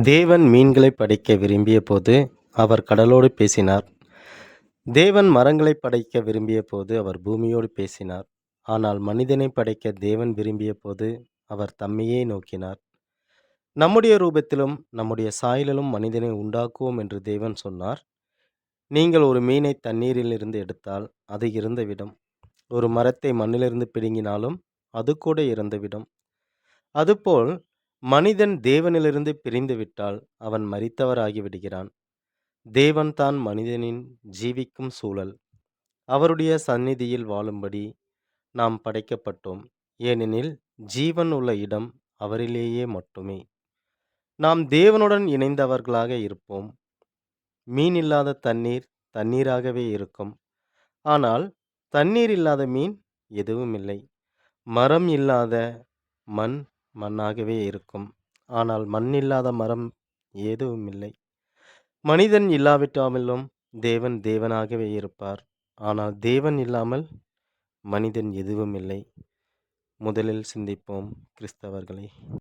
தேவன் மீன்களைப் படைக்க விரும்பியபோது அவர் கடலோடு பேசினார். தேவன் மரங்களைப் படைக்க விரும்பியபோது அவர் பூமியோடு பேசினார். ஆனால் மனிதனைப் படைக்க தேவன் விரும்பியபோது அவர் தம்மையே நோக்கினார். நம்முடைய ரூபத்திலும் நம்முடைய சாயலிலும் மனிதனை உண்டாக்குவோம் என்று தேவன் சொன்னார். நீங்கள் ஒரு மீனை தண்ணீரிலிருந்து எடுத்தால் அது இருந்துவிடும் ஒரு மரத்தை மண்ணிலிருந்து பிடுங்கினாலும் அது கூட இறந்துவிடும். அதுபோல் மனிதன் தேவனிலிருந்து பிரிந்துவிட்டால் அவன் மரித்தவராகிவிடுகிறான். தேவன்தான் மனிதனின் ஜீவிக்கும் சூழல். அவருடைய சந்நிதியில் வாழும்படி நாம் படைக்கப்பட்டோம். ஏனெனில் ஜீவன் உள்ள இடம் அவரிலேயே மட்டுமே. நாம் தேவனுடன் இணைந்தவர்களாக இருப்போம். மீன் இல்லாத தண்ணீர் தண்ணீராகவே இருக்கும். ஆனால் தண்ணீர் இல்லாத மீன் எதுவுமில்லை. மரம் இல்லாத மண் மண்ணாகவே இருக்கும். ஆனால் மண் இல்லாத மரம் இல்லை மனிதன் இல்லாவிட்டாமலும் தேவன் தேவனாகவே இருப்பார். ஆனால் தேவன் இல்லாமல் மனிதன் எதுவும் இல்லை முதலில் சிந்திப்போம் கிறிஸ்தவர்களே